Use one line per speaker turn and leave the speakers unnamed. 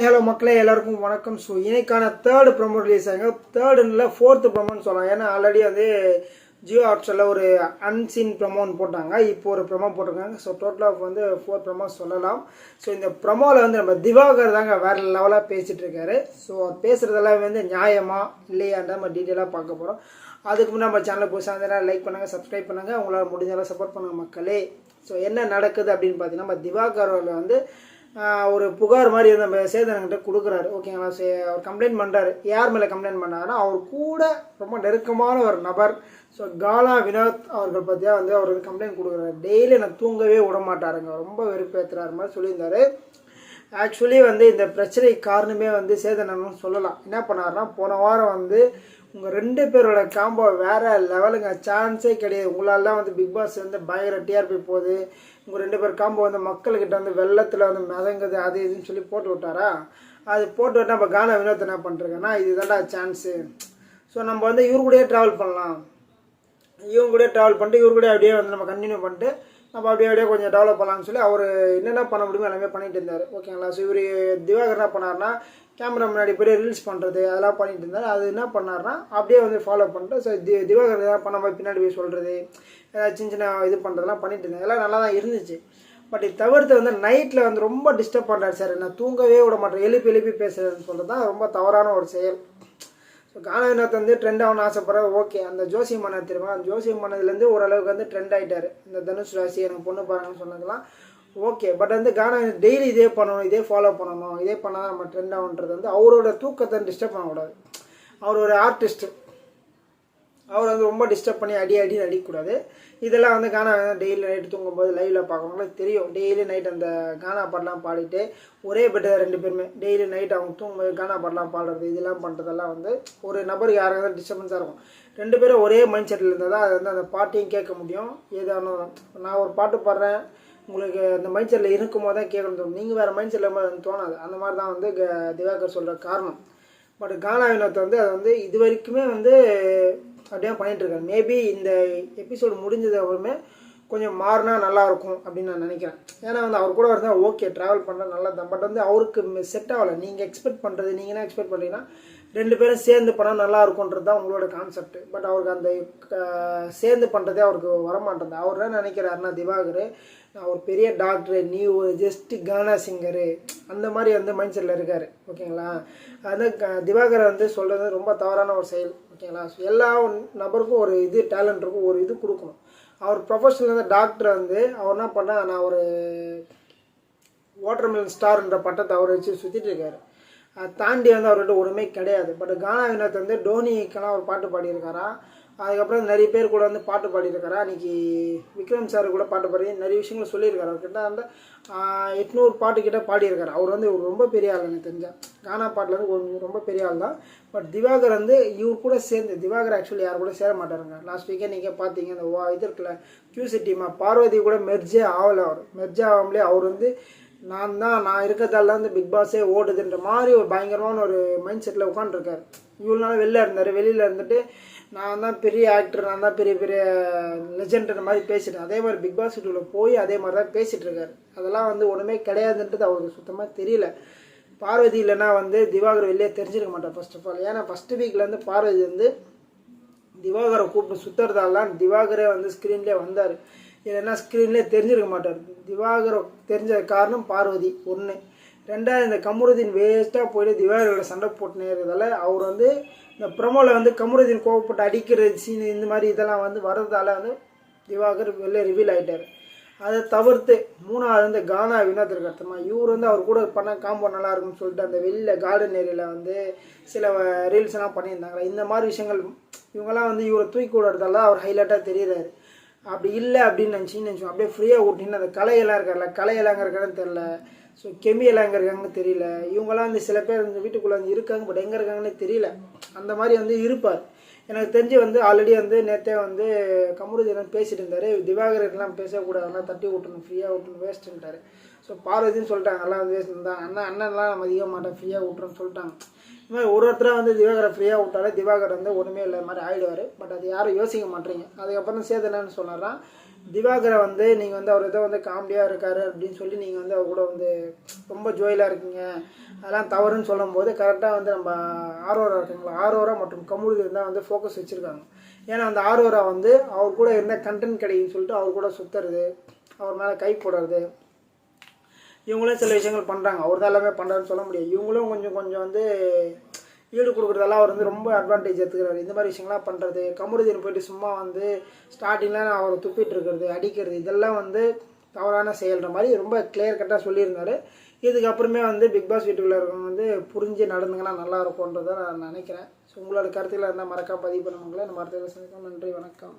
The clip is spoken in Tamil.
ஹலோ மக்களே எல்லாருக்கும் வணக்கம். ஸோ இன்னைக்கான தேர்டு ப்ரொமோ ரிலீஸ் ஆகுங்க தேர்டு இல்லை ஃபோர்த்து ப்ரொமோன்னு சொல்லலாம் ஏன்னா ஆல்ரெடி வந்து ஜியோ ஹாட்ஸ்டாரில் ஒரு அன்சீன் ப்ரமோன்னு போட்டாங்க. இப்போ ஒரு ப்ரமோ போட்டிருக்காங்க. ஸோ டோட்டலாக வந்து ஃபோர் ப்ரமோ சொல்லலாம். ஸோ இந்த ப்ரமோவில் வந்து நம்ம திவாகர் தாங்க வேறு லெவலாக பேசிகிட்டு இருக்காரு. ஸோ பேசுகிறதெல்லாம் வந்து நியாயமா இல்லையான்ற நம்ம டீட்டெயிலாக பார்க்க போகிறோம் அதுக்கு முன்னாடி நம்ம சேனலை புதுசாக இருந்தால் லைக் பண்ணுங்கள் சப்ஸ்கிரைப் பண்ணுங்கள் உங்களால் முடிஞ்சாலும் சப்போர்ட் பண்ணுங்கள் மக்களே. ஸோ என்ன நடக்குது அப்படின்னு பார்த்தீங்கன்னா நம்ம திவாகரில் வந்து ஒரு புகார் மாதிரி வந்து சேதனங்கிட்ட கொடுக்குறாரு. ஓகேங்களா? சே அவர் கம்ப்ளைண்ட் பண்ணுறாரு யார் மேலே கம்ப்ளைண்ட் பண்ணாருன்னா அவர் கூட ரொம்ப நெருக்கமான ஒரு நபர். ஸோ காலா வினோத் அவர்கள் பற்றியா வந்து அவர் வந்து கம்ப்ளைண்ட் கொடுக்குறாரு. டெய்லி நான் தூங்கவே விட மாட்டாருங்க. ரொம்ப வெறுப்பேற்றுறாரு மாதிரி சொல்லியிருந்தாரு. ஆக்சுவலி வந்து இந்த பிரச்சனை காரணமே வந்து சேதனம்னு சொல்லலாம். என்ன பண்ணாருன்னா போன வாரம் வந்து உங்கள் ரெண்டு பேரோட காம்போ வேறு லெவலுங்க சான்ஸே கிடையாது. உங்களால வந்து பிக் பாஸ் வந்து பயங்கர டிஆர்பி போகுது. உங்கள் ரெண்டு பேர் காம்போ வந்து மக்கள்கிட்ட வந்து வெள்ளத்தில் வந்து மிதங்குது அது இதுன்னு சொல்லி போட்டு விட்டாரா? அது போட்டு விட்டா நம்ம கான வினோத் என்ன பண்ணுறேன்னா இதுதான்டா சான்ஸு ஸோ நம்ம வந்து இவரு கூடயே ட்ராவல் பண்ணலாம். இவங்க கூட ட்ராவல் பண்ணிட்டு இவரு கூட அப்படியே வந்து நம்ம கண்டினியூ பண்ணிட்டு நம்ம அப்படியே அப்படியே கொஞ்சம் டெவலப் பண்ணலாம்னு சொல்லி அவர் என்னென்ன பண்ண முடியுமோ எல்லாமே பண்ணிட்டு இருந்தார். ஓகேங்களா ஸோ இவர் திவாகர் என்ன பண்ணார்னா கேமரா முன்னாடி பெரிய ரீல்ஸ் பண்ணுறது அதெல்லாம் பண்ணிட்டு இருந்தார். அது என்ன பண்ணார்னா அப்படியே வந்து ஃபாலோ பண்ணிட்டு ஸோ தி திவாகர் எதாவது பண்ண போய் பின்னாடி போய் சொல்கிறது ஏதாவது சின்ன சின்ன இது பண்ணுறதெல்லாம் பண்ணிட்டு இருந்தார். எல்லாம் நல்லா தான் இருந்துச்சு. பட் இது தவிர்த்து வந்து நைட்டில் வந்து ரொம்ப டிஸ்டர்ப் பண்ணுறாரு சார். நான் தூங்கவே விட மாட்டேன். எழுப்பி எழுப்பி பேசுறதுன்னு சொல்கிறது தான் ரொம்ப தவறான ஒரு செயல். ஸோ கானவினோத் வந்து ட்ரெண்ட் ஆகணும்னு ஆசைப்படுற ஓகே அந்த ஜோசி மன்னர் தெரியுமா? அந்த ஜோசி மன்னதுலேருந்து ஓரளவுக்கு வந்து ட்ரெண்ட் ஆகிட்டார் இந்த தனுஷ் ராசி எனக்கு பொண்ணு பாருங்கன்னு சொன்னதெல்லாம் ஓகே பட் வந்து கானவினோத் டெய்லி இதே பண்ணணும் இதே ஃபாலோ பண்ணணும் இதே பண்ணால் தான் நம்ம ட்ரெண்ட் ஆகுன்றது வந்து அவரோட தூக்கத்தை டிஸ்டர்ப் பண்ணக்கூடாது. அவர் ஒரு ஆர்டிஸ்ட்டு அவர் வந்து ரொம்ப டிஸ்டர்ப் பண்ணி அடி அடி அடிக்கக்கூடாது. இதெல்லாம் வந்து கானா டெய்லி நைட்டு தூங்கும்போது லைவில் பார்க்கறவங்களுக்கு தெரியும். டெய்லி நைட் அந்த கானா பாட்டெலாம் பாடிட்டு ஒரே பெட்டர் ரெண்டு பேருமே. டெய்லி நைட் அவங்க தூங்கும்போது கானா பாட்டெலாம் பாடுறது இதெல்லாம் பண்ணுறதெல்லாம் வந்து ஒரு நபருக்கு யாராவது டிஸ்டர்பன்ஸாக இருக்கும். ரெண்டு பேரும் ஒரே மைண்ட் செட்டில் இருந்தால் தான் அது வந்து அந்த பாட்டையும் கேட்க முடியும். ஏதானோ நான் ஒரு பாட்டு பாடுறேன் உங்களுக்கு அந்த மைண்ட் செட்டில் இருக்கும் போது தான் கேட்கணும் தோணும். நீங்கள் வேறு மைண்ட் செட்டில் மாதிரி தோணாது. அந்த மாதிரி தான் வந்து க- திவாகர் சொல்கிற காரணம். பட் கானா வினோத் வந்து அது வந்து இது வரைக்குமே வந்து அப்படியே பண்ணிட்டு மேபி இந்த எபிசோடு முடிஞ்சது அப்புறமே கொஞ்சம் மாறினா நல்லா இருக்கும் அப்படின்னு நான் நினைக்கிறேன். ஏன்னா வந்து அவர் கூட இருந்தால் ஓகே ட்ராவல் பண்ணால் நல்லா தான் பட் வந்து அவருக்கு செட் ஆகலை. நீங்கள் எக்ஸ்பெக்ட் பண்ணுறது நீங்கள் என்ன எக்ஸ்பெக்ட் பண்ணுறீங்கன்னா ரெண்டு பேரும் சேர்ந்து பண்ணால் நல்லா இருக்கும்ன்றது தான் உங்களோட கான்செப்ட் பட் அவருக்கு அந்த சேர்ந்து பண்ணுறதே அவருக்கு வரமாட்டேங்குது. அவர் என்ன நினைக்கிறாருன்னா திவாகர் நான் ஒரு பெரிய டாக்டரு நீ ஒரு ஜஸ்ட் கானா சிங்கரு அந்த மாதிரி வந்து மைண்ட் செட்டில் இருக்கார். ஓகேங்களா? அது க- திவாகரை வந்து சொல்கிறது ரொம்ப தவறான ஒரு செயல். ஓகேங்களா? எல்லா நபருக்கும் ஒரு இது டேலண்ட் இருக்கும் ஒரு இது கொடுக்கணும். அவர் ப்ரொஃபஷனில் வந்து டாக்டர் வந்து அவர் என்ன பண்ணால் நான் ஒரு வாட்டர்மெலன் ஸ்டார்ன்ற பட்டத்தை அவர் வச்சு சுற்றிட்டு இருக்காரு. தாண்டி வந்து அவர்கிட்ட ஒன்றுமே கிடையாது. பட் கானா வினோத் வந்து டோனிக்கெல்லாம் ஒரு பாட்டு பாடியிருக்காரா? அதுக்கப்புறம் நிறைய பேர் கூட வந்து பாட்டு பாடியிருக்காரா? அன்றைக்கி விக்ரம் சார் கூட பாட்டு பாடி நிறைய விஷயங்கள் சொல்லியிருக்காரு. அவர்கிட்ட வந்து எட்நூறு பாட்டுக்கிட்ட பாடியிருக்காரு. அவர் வந்து ரொம்ப பெரிய ஆள் எனக்கு தெரிஞ்சா. கானா பாட்டில் வந்து ரொம்ப பெரிய ஆள் தான். பட் திவாகர் வந்து இவர் கூட சேர்ந்து திவாகர் ஆக்சுவலி யார் கூட சேர மாட்டாருங்க. லாஸ்ட் வீக்கே நீங்கள் பார்த்தீங்க அந்த ஓ இது இருக்குல்ல கியூசி டீமா பார்வதி கூட மெர்ஜே ஆகலை அவர். மெர்ஜே ஆகாமலே அவர் வந்து நான் தான் நான் இருக்கிறதால தான் இந்த பிக் பாஸே ஓடுதுன்ற மாதிரி ஒரு பயங்கரமான ஒரு மைண்ட் செட்டில் உட்காந்துருக்காரு இவ்வளோ நாள் வெளில இருந்தார் வெளியில் இருந்துட்டு நான் தான் பெரிய ஆக்டர் நான் தான் பெரிய பெரிய லெஜெண்ட்ன்ற மாதிரி பேசிட்டேன். அதே மாதிரி பிக் பாஸ் வீட்டுக்குள்ள போய் அதே மாதிரி தான் பேசிகிட்டு இருக்காரு அதெல்லாம் வந்து ஒன்றுமே கிடையாதுன்றது அவருக்கு சுத்தமாக தெரியல. பார்வதி இல்லைன்னா வந்து திவாகர் வெளியே தெரிஞ்சிருக்க மாட்டார் ஃபர்ஸ்ட் ஆஃப் ஆல் ஏன்னா ஃபஸ்ட்டு வீக்லேருந்து பார்வதி வந்து திவாகரை கூப்பிட்டு சுற்றுறதாலாம் திவாகரே வந்து ஸ்க்ரீன்லேயே வந்தார். இல்லைன்னா ஸ்க்ரீன்லேயே தெரிஞ்சிருக்க மாட்டார். திவாகரை தெரிஞ்ச காரணம் பார்வதி ஒன்று ரெண்டாவது இந்த கமருதீன் வேஸ்ட்டாக போயிட்டு திவாகரோட சண்டை போட்டு நேர்றதால அவர் வந்து இந்த ப்ரமோவில் வந்து கமருதீன் கோவப்பட்டு அடிக்கிற சீன் இந்த மாதிரி இதெல்லாம் வந்து வர்றதால வந்து திவாகர் வெளில ரிவீல் ஆகிட்டார் அதை தவிர்த்து மூணாவது வந்து கானா வினோத் இருக்கார் இவர் வந்து அவர் கூட பண்ண காம்போ நல்லா இருக்கும்னு சொல்லிட்டு அந்த வெளியில் கார்டன் ஏரியாவில் வந்து சில ரீல்ஸ் எல்லாம் பண்ணியிருந்தாங்களா. இந்த மாதிரி விஷயங்கள் இவங்கெல்லாம் வந்து இவரை தூக்கி விடுறதால அவர் ஹைலைட்டாக தெரிகிறாரு அப்படி இல்லை அப்படின்னு நினச்சி நினச்சோம் அப்படியே ஃப்ரீயாக விட்டின்னு அந்த கலையெல்லாம் இருக்கார்ல கலையெல்லாம் அங்கே இருக்கான்னு தெரில ஸோ கெமியெல்லாம் எங்கே இருக்காங்கன்னு தெரியல. இவங்கெல்லாம் வந்து சில பேர் இந்த வீட்டுக்குள்ளே வந்து இருக்காங்க பட் எங்கே இருக்காங்கன்னு தெரியல. அந்த மாதிரி வந்து இருப்பார். எனக்கு தெரிஞ்சு வந்து ஆல்ரெடி வந்து நேற்றே வந்து கமருதீரன் பேசிட்டு இருந்தார். திவாகரெல்லாம் பேசக்கூடாதுலாம் அதெல்லாம் தட்டி விட்டணும் ஃப்ரீயாக விட்டணும் வேஸ்ட்டுன்ட்டார் ஸோ பார்வதின்னு சொல்லிட்டாங்க எல்லாம் வந்து வேஸ்ட் தான். அண்ணன் அண்ணன்லாம் நம்ம அதிகமாக மாட்டேன் ஃப்ரீயாக விட்டுறோன்னு சொல்லிட்டாங்க. இந்த மாதிரி ஒரு ஒருத்தராக வந்து திவாகரை ஃப்ரீயாக விட்டாலே திவாகர் வந்து ஒன்றுமே இல்லை மாதிரி ஆகிடுவார் பட் அது யாரும் யோசிக்க மாட்டீங்க. அதுக்கப்புறம் சேது என்னன்னு சொன்னார்னா திவாகரை வந்து நீங்கள் வந்து அவர் ஏதோ வந்து காமெடியாக இருக்கார் அப்படின்னு சொல்லி நீங்கள் வந்து அவர் கூட வந்து ரொம்ப ஜோயிலாக இருக்கீங்க. அதெல்லாம் தவறுன்னு சொல்லும்போது கரெக்டாக வந்து நம்ம ஆரோரா இருக்குங்களா? ஆரோரா மற்றும் கமுருதீன் தான் வந்து ஃபோக்கஸ் வச்சுருக்காங்க. ஏன்னா அந்த ஆரோரா வந்து அவர் கூட இருந்தால் கண்டென்ட் கிடைக்குன்னு சொல்லிட்டு அவர் கூட சுற்றுறது அவர் மேலே கை போடுறது இவங்களும் சில விஷயங்கள் பண்ணுறாங்க அவர் தான் எல்லாமே பண்ணுறாருன்னு சொல்ல முடியாது. இவங்களும் கொஞ்சம் கொஞ்சம் வந்து ஈடு கொடுக்குறதெல்லாம் அவர் வந்து ரொம்ப அட்வான்டேஜ் எடுத்துக்கிறாரு. இந்த மாதிரி விஷயங்கள்லாம் பண்ணுறது கமருதீன் போயிட்டு சும்மா வந்து ஸ்டார்டிங்கில் அவரை துப்பிட்டு இருக்கிறது அடிக்கிறது இதெல்லாம் வந்து தவறான செயல்ற மாதிரி ரொம்ப கிளியர் கட்டாக சொல்லியிருந்தாரு. இதுக்கப்புறமே வந்து பிக் பாஸ் வீட்டுக்குள்ள இருக்கவங்க வந்து புரிஞ்சு நடந்துங்கன்னா நல்லா இருக்கும்ன்றதை நான் நினைக்கிறேன். ஸோ உங்களோட கருத்துக்களை இருந்தால் மறக்காம பதிவு பண்ணுவாங்களே நம்ம அடுத்த சந்திக்கலாம். நன்றி வணக்கம்.